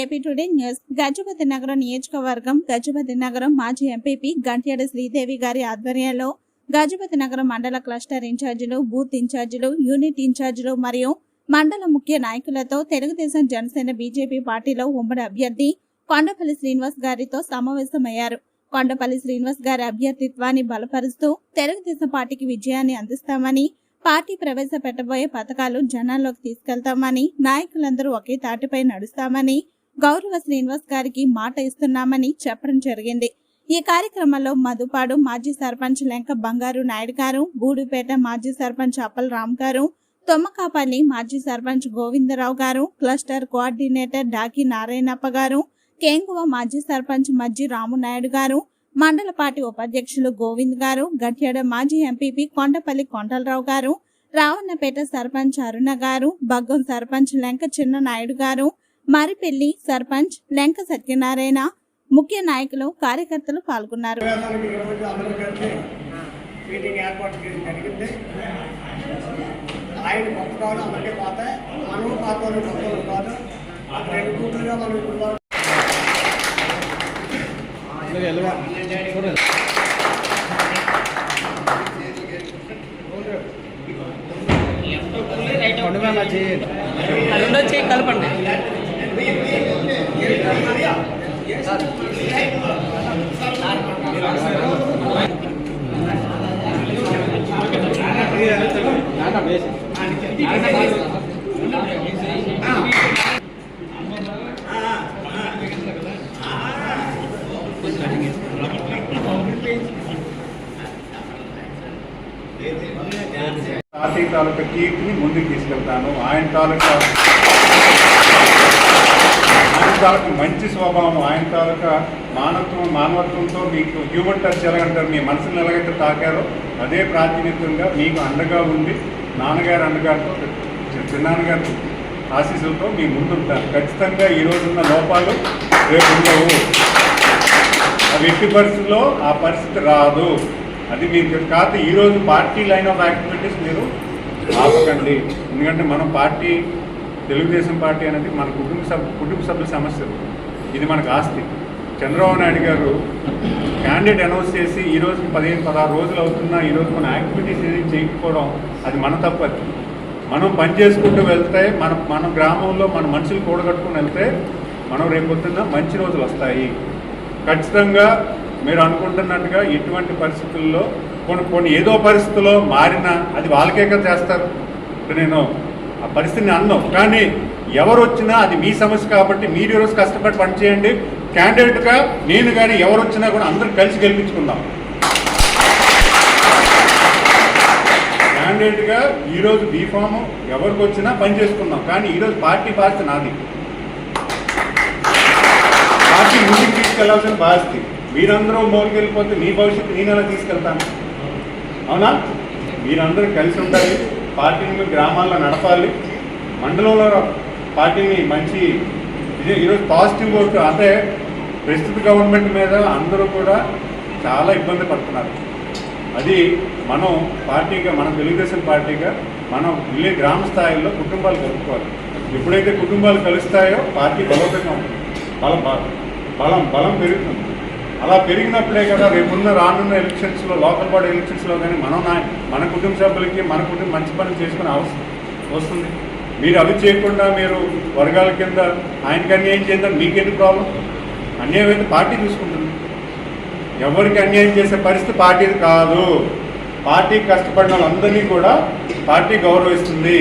AP today news. Gajapati నగరం నియోజకవర్గం గజపతి నగరం మాజీ ఎంపీపీ గంట్యాడ శ్రీదేవి గారి ఆధ్వర్యంలో గజపతి నగరం మండల క్లస్టర్ ఇన్ఛార్జీలు బూత్ ఇన్ఛార్జీలు యూనిట్ ఇన్ఛార్జీలు మరియు మండల ముఖ్య నాయకులతో తెలుగుదేశం జనసేన బీజేపీ పార్టీలో ఉమ్మడి అభ్యర్థి కొండపల్లి శ్రీనివాస్ గారితో సమావేశమయ్యారు. కొండపల్లి శ్రీనివాస్ గారి అభ్యర్థిత్వాన్ని బలపరుస్తూ తెలుగుదేశం పార్టీకి విజయాన్ని అందిస్తామని పార్టీ ప్రవేశపెట్టబోయే పథకాలు జనాల్లోకి తీసుకెళ్తామని నాయకులందరూ ఒకే తాటిపై నడుస్తామని గౌరవ శ్రీనివాస్ గారికి మాట ఇస్తున్నామని చెప్పడం జరిగింది. ఈ కార్యక్రమంలో మధుపాడు మాజీ సర్పంచ్ లెంక బంగారు నాయుడు గారు గూడుపేట మాజీ సర్పంచ్ అప్పల్ రామ్ గారు తొమ్మకాపల్లి మాజీ సర్పంచ్ గోవిందరావు గారు క్లస్టర్ కోఆర్డినేటర్ డాకి నారాయణప్ప గారు కేంగువ మాజీ సర్పంచ్ మజ్జి రామునాయుడు గారు మండల పార్టీ ఉపాధ్యక్షులు గోవింద్ గారు గట్యాడ మాజీ ఎంపీపీ కొండపల్లి కొండలరావు గారు రావణపేట సర్పంచ్ అరుణ గారు బగ్గం సర్పంచ్ లెంక చిన్న నాయుడు గారు మారిపెల్లి సర్పంచ్ లెంక సత్యనారాయణ ముఖ్య నాయకులు కార్యకర్తలు పాల్గొన్నారు. ఆయన కొత్త అందరికీ పాత మనము పాత వాళ్ళు కొత్త వాళ్ళు కాదు ఆ రెండు మనం ఇప్పుడు పార్టీ తాలూకా కీర్తిని ముందుకు తీసుకెళ్తాను. ఆయన తాలూకా ఆయన తాలూకా మంచి స్వభావం ఆయన తాలూకా మానవత్వం మానవత్వంతో మీకు హ్యూమన్ టచ్ ఎలాగంటారు మీ మనసును ఎలాగైతే తాకారో అదే ప్రాతినిధ్యంగా మీకు అండగా ఉండి నాన్నగారు అన్నగారితో చిన్నాన్నగారు ఆశీస్సులతో మీ ముందుంటారు. ఖచ్చితంగా ఈ రోజున్న లోపాలు రేపు ఉండవు అవి ఎట్టి పరిస్థితుల్లో ఆ పరిస్థితి రాదు. అది మీకు కాదు ఈరోజు పార్టీ లైన్ ఆఫ్ యాక్టివిటీస్ మీరు ఆపకండి. ఎందుకంటే మనం పార్టీ తెలుగుదేశం పార్టీ అనేది మన కుటుంబ సభ్యు కుటుంబ సభ్యుల సమస్యలు. ఇది మనకు ఆస్తి. చంద్రబాబు నాయుడు గారు క్యాండిడేట్ అనౌన్స్ చేసి ఈ రోజు పదిహేను పదహారు రోజులు అవుతున్నా ఈరోజు మన యాక్టివిటీస్ ఏది చేయకపోవడం అది మన తప్పది మనం పని చేసుకుంటూ వెళ్తే మన మన గ్రామంలో మన మనుషులు కూడగట్టుకుని వెళ్తే మనం రేపొద్దున్న మంచి రోజులు వస్తాయి. ఖచ్చితంగా మీరు అనుకుంటున్నట్టుగా ఎటువంటి పరిస్థితుల్లో కొన్ని కొన్ని ఏదో పరిస్థితుల్లో మారినా అది వాళ్ళకే కదా చేస్తారు. నేను ఆ పరిస్థితిని అన్నాం. కానీ ఎవరు వచ్చినా అది మీ సమస్య కాబట్టి మీరు ఈరోజు కష్టపడి పనిచేయండి క్యాండిడేట్గా నేను కానీ ఎవరు వచ్చినా కూడా అందరూ కలిసి గెలిపించుకుందాం. క్యాండిడేట్గా ఈరోజు బీఫామ్ ఎవరికి వచ్చినా పని చేసుకుందాం. కానీ ఈరోజు పార్టీ బాధ్యత నాది. పార్టీ ముందుకు తీసుకెళ్ళాల్సిన బాధ్యత. మీరందరూ మోరుకు వెళ్ళిపోతే మీ భవిష్యత్తు నేను ఎలా తీసుకెళ్తాను? అవునా? మీరందరూ కలిసి ఉండాలి. పార్టీని గ్రామాల్లో నడపాలి. మండలంలో పార్టీని మంచి ఇది ఈరోజు పాజిటివ్ ఓటు. అంటే ప్రస్తుత గవర్నమెంట్ మీద అందరూ కూడా చాలా ఇబ్బంది పడుతున్నారు. అది మనం పార్టీగా మన తెలుగుదేశం పార్టీగా మనం విలే గ్రామ స్థాయిలో కుటుంబాలు కలుపుకోవాలి. ఎప్పుడైతే కుటుంబాలు కలుస్తాయో పార్టీ బలోపేతం ఉంటుంది. బలం బలం బలం బలం పెరుగుతుంది. అలా పెరిగినప్పుడే కదా రేపున్న రానున్న ఎలక్షన్స్లో లోకల్ బాడీ ఎలక్షన్స్లో కానీ మనం మన కుటుంబ సభ్యులకి మన కుటుంబం మంచి పని చేసుకునే అవసరం వస్తుంది. మీరు అవి చేయకుండా మీరు వర్గాల కింద ఆయనకి ఏం చేద్దాం మీకెందుకు ప్రాబ్లం? అన్యాయం అయితే పార్టీ చూసుకుంటుంది. ఎవరికి అన్యాయం చేసే పరిస్థితి పార్టీది కాదు. పార్టీ కష్టపడిన వాళ్ళందరినీ కూడా పార్టీ గౌరవిస్తుంది.